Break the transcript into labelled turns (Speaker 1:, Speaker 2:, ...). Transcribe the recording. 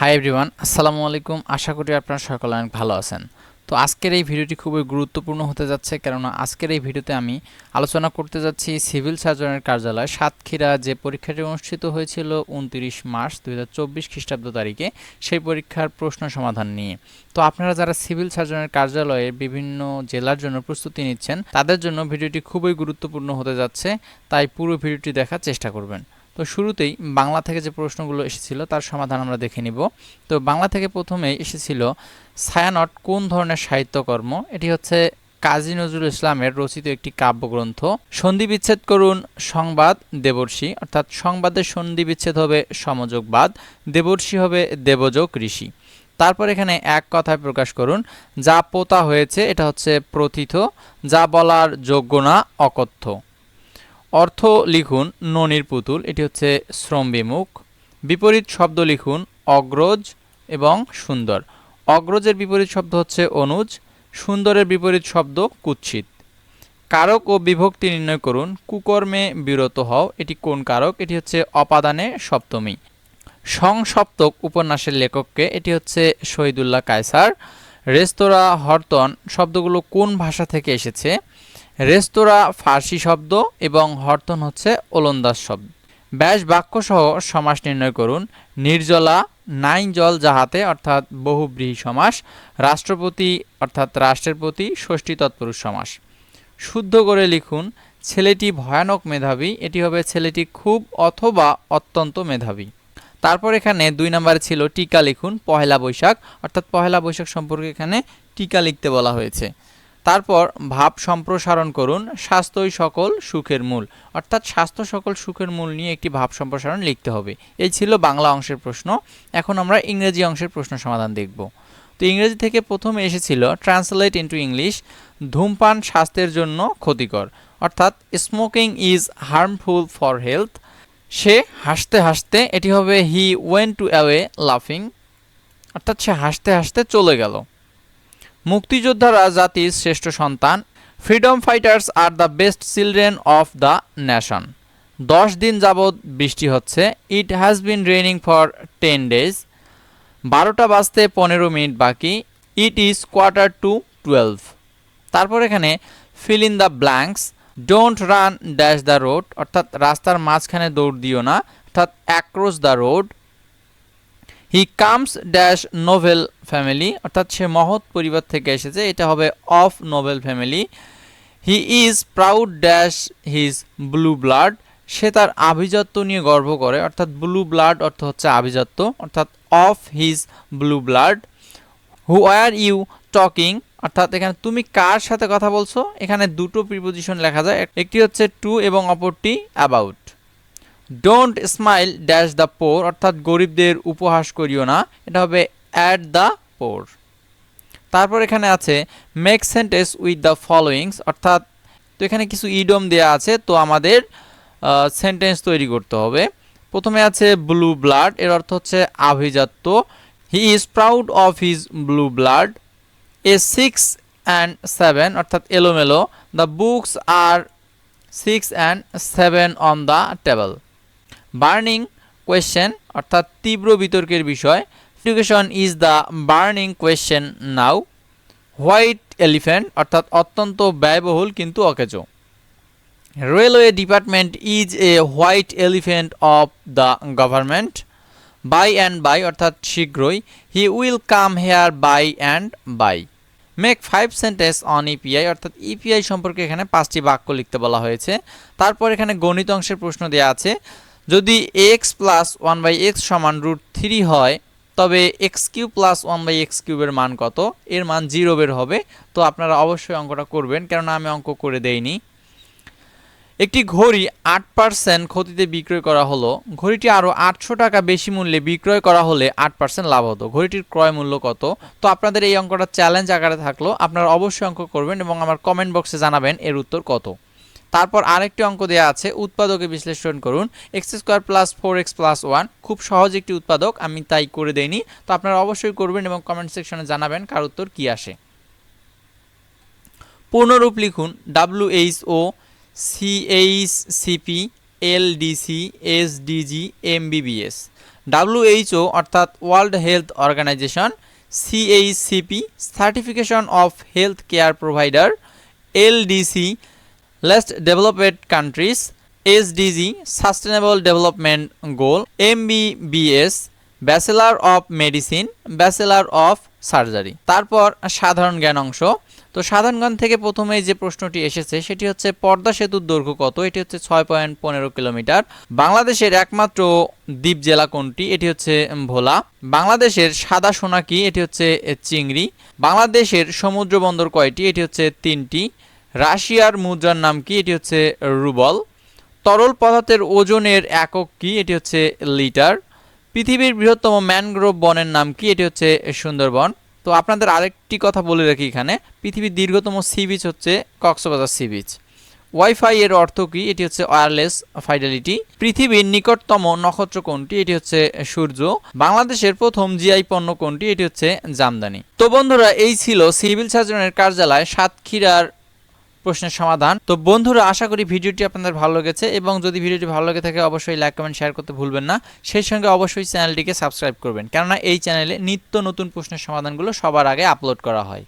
Speaker 1: Hi everyone আসসালামু আলাইকুম। আশা করি আপনারা সকলে অনেক ভালো আছেন। তো আজকের এই ভিডিওটি খুবই গুরুত্বপূর্ণ হতে যাচ্ছে কেননা আজকের এই ভিডিওতে আমি আলোচনা করতে যাচ্ছি সিভিল সার্জনের কার্যালয় সাতক্ষীরা যে পরীক্ষাটি অনুষ্ঠিত হয়েছিল উনতিরিশ মার্চ দুই হাজার চব্বিশ খ্রিস্টাব্দ তারিখে, সেই পরীক্ষার প্রশ্ন সমাধান নিয়ে। তো আপনারা যারা সিভিল সার্জনের কার্যালয়ে বিভিন্ন জেলার জন্য প্রস্তুতি নিচ্ছেন, তাদের জন্য ভিডিওটি খুবই গুরুত্বপূর্ণ হতে যাচ্ছে। তাই পুরো ভিডিওটি দেখার চেষ্টা করবেন। তো শুরুতেই বাংলা থেকে যে প্রশ্নগুলো এসেছিল, তার সমাধান আমরা দেখে নিব। তো বাংলা থেকে প্রথমে এসেছিল ছায়ানট কোন ধরনের সাহিত্যকর্ম? এটি হচ্ছে কাজী নজরুল ইসলামের রচিত একটি কাব্যগ্রন্থ। সন্ধি বিচ্ছেদ করুন, সংবাদ দেবর্ষী, অর্থাৎ সংবাদের সন্ধি বিচ্ছেদ হবে সমযোগবাদ, দেবর্ষী হবে দেবযোগ ঋষি। তারপর এখানে এক কথায় প্রকাশ করুন, যা পোতা হয়েছে, এটা হচ্ছে প্রথিত, যা বলার যোগ্য না, অকথ্য। অর্থ লিখুন ননির পুতুল, এটি হচ্ছে শ্রম বিমুখ বিপরীত শব্দ লিখুন অগ্রজ এবং সুন্দর। অগ্রজের বিপরীত শব্দ হচ্ছে অনুজ, সুন্দরের বিপরীত শব্দ কুৎসিত। কারক ও বিভক্তি নির্ণয় করুন, কুকর্মে বিরত হও, এটি কোন কারক? এটি হচ্ছে অপাদানে সপ্তমী। সংসপ্তক উপন্যাসের লেখককে, এটি হচ্ছে শহীদুল্লাহ কায়সার। রেস্তোরাঁ, হরতন, শব্দগুলো কোন ভাষা থেকে এসেছে? রেস্তোরাঁ ফার্সি শব্দ এবং হর্তন হচ্ছে ওলন্দাজ শব্দ। ব্যাস বাক্যসহ সমাস নির্ণয় করুন। নির্জলা, নাইন জল যাহাতে, অর্থাৎ বহুব্রীহি সমাস। রাষ্ট্রপতি, অর্থাৎ রাষ্ট্রের প্রতি ষষ্ঠী তৎপুরুষ সমাস। শুদ্ধ করে লিখুন, ছেলেটি ভয়ানক মেধাবী, এটি হবে ছেলেটি খুব অথবা অত্যন্ত মেধাবী। তারপর এখানে দুই নম্বরে ছিল টিকা লিখুন, পহেলা বৈশাখ, অর্থাৎ পহেলা বৈশাখ সম্পর্কে এখানে টিকা লিখতে বলা হয়েছে। তারপর ভাব সম্প্রসারণ করুন, স্বাস্থ্যই সকল সুখের মূল। অর্থাৎ স্বাস্থ্য সকল সুখের মূল নিয়ে একটি ভাব সম্প্রসারণ লিখতে হবে। এই ছিল বাংলা অংশের প্রশ্ন। এখন আমরা ইংরেজি অংশের প্রশ্ন সমাধান দেখব। তো ইংরেজি থেকে প্রথমে এসেছিল ট্রান্সলেট ইন্টু ইংলিশ, ধূমপান স্বাস্থ্যের জন্য ক্ষতিকর। অর্থাৎ smoking is harmful for health. সে হাসতে হাসতে, এটি হবে হি ওয়েন টু অ্যাওয়ে লাফিং। অর্থাৎ সে হাসতে হাসতে চলে গেল। মুক্তিযোদ্ধারা জাতির শ্রেষ্ঠ সন্তান। Freedom fighters are the best children of the nation দশ দিন যাবৎ বৃষ্টি হচ্ছে। It has been raining for ten days বারোটা বাজতে পনেরো মিনিট বাকি। It is quarter to twelve তারপর এখানে fill in the blanks don't run dash the road অর্থাৎ রাস্তার মাঝখানে দৌড় দিও না। অর্থাৎ across the road he comes dash noble family অর্থাৎ সে মহৎ পরিবার থেকে এসেছে, এটা হবে of noble family he is proud dash his blue blood সে তার আভিজাত্য নিয়ে গর্ব করে, অর্থাৎ ব্লু ব্লাড অর্থ হচ্ছে আভিজাত্য, অর্থাৎ of his blue blood who are you talking অর্থাৎ এখানে তুমি কার সাথে কথা বলছো? এখানে দুটো প্রিপোজিশন লেখা যায়, একটি হচ্ছে টু এবং অপরটি about don't smile dash the poor অর্থাৎ গরিবদের উপহাস করিও না। এটা হবে অ্যাট দ্য পোর তারপর এখানে আছে make sentence with the followings অর্থাৎ তো এখানে কিছু ইডম দেওয়া আছে, তো আমাদের সেন্টেন্স তৈরি করতে হবে। প্রথমে আছে ব্লু ব্লাড এর অর্থ হচ্ছে আভিজাত্য। He is proud of his blue blood a six and seven অর্থাৎ এলোমেলো। The books are six and seven on the table burning question, অর্থাৎ তীব্র বিতর্কের বিষয়। Education is the burning question now white elephant অর্থাৎ অত্যন্ত ব্যয়বহুল কিন্তু অকেজো। Railway department is a white elephant of the government by and by অর্থাৎ শীঘ্রই he will come here by and by make five sentence on EPI অর্থাৎ EPI সম্পর্কে এখানে পাঁচটি বাক্য লিখতে বলা হয়েছে। তারপর এখানে গণিত অংশের প্রশ্ন দেওয়া আছে। যদি x plus one by x সমান রুট থ্রি হয়, তবে x cube plus one by x কিউবের মান কত? এর মান জিরো বের হবে। তো আপনারা অবশ্যই অঙ্কটা করবেন, কেননা আমি অঙ্ক করে দেইনি। একটি ঘড়ি আট পার্সেন্ট ক্ষতিতে বিক্রয় করা হলো। ঘড়িটি আরও আটশো টাকা বেশি মূল্যে বিক্রয় করা হলে আট পার্সেন্ট লাভ হতো। ঘড়িটির ক্রয় মূল্য কত? তো আপনাদের এই অঙ্কটা চ্যালেঞ্জ আকারে থাকল। আপনারা অবশ্যই অঙ্ক করবেন এবং আমার কমেন্ট বক্সে জানাবেন এর উত্তর কত। তারপর আরেকটি অঙ্ক দেওয়া আছে, উৎপাদকে বিশ্লেষণ করুন। X square plus four x plus one, খুব সহজ একটি উৎপাদক, আমি তাই করে দেইনি। তো আপনারা অবশ্যই করবেন এবং কমেন্ট সেকশনে জানাবেন কার উত্তর কী আসে। পূর্ণরূপ লিখুন W H O CH CP LDC SDG MBBS WHO অর্থাৎ world health organisation C H CHCP certification of health care provider L LDC least developed countries SDG sustainable development goal MBBS bachelor of medicine bachelor of surgery তারপর সাধারণ জ্ঞান অংশ। তো সাধারণ জ্ঞান থেকে প্রথমেই যে প্রশ্নটি এসেছে, সেটি হচ্ছে পর্দা সেতুর দৈর্ঘ্য কত? এটি হচ্ছে ছয় পয়েন্ট পনেরো কিলোমিটার। বাংলাদেশের একমাত্র দ্বীপ জেলা কোনটি? এটি হচ্ছে ভোলা। বাংলাদেশের সাদা সোনা কি এটি হচ্ছে চিংড়ি। বাংলাদেশের সমুদ্র বন্দর কয়টি? এটি হচ্ছে তিনটি। রাশিয়ার মুদ্রার নাম কি? এটি হচ্ছে রুবল। তরল পদার্থের ওজনের একক কি? এটি হচ্ছে লিটার। পৃথিবীর বৃহত্তম ম্যানগ্রোভ বনের নাম কি? এটি হচ্ছে সুন্দরবন। তো আপনাদের আরেকটি কথা বলে রাখি এখানে। পৃথিবীর দীর্ঘতম সি বিচ হচ্ছে কক্সবাজার সি বিচ। ওয়াইফাই এর অর্থ কি? এটি হচ্ছে ওয়্যারলেস ফাইডেলিটি। পৃথিবীর নিকটতম নক্ষত্র কোনটি? এটি হচ্ছে সূর্য। বাংলাদেশের প্রথম জিআই পণ্য কোনটি? এটি হচ্ছে জামদানি। তো বন্ধুরা, এই ছিল সিভিল সার্জনের কার্যালয় সাতক্ষীরার প্রশ্নের সমাধান। তো বন্ধুরা, আশা করি ভিডিওটি আপনাদের ভালো লেগেছে এবং যদি ভিডিওটি ভালো লেগে থাকে, অবশ্যই লাইক, কমেন্ট, শেয়ার করতে ভুলবেন না। সেই সঙ্গে অবশ্যই চ্যানেলটিকে সাবস্ক্রাইব করবেন। কেননা এই চ্যানেলে নিত্য নতুন প্রশ্নের সমাধানগুলো সবার আগে আপলোড করা হয়।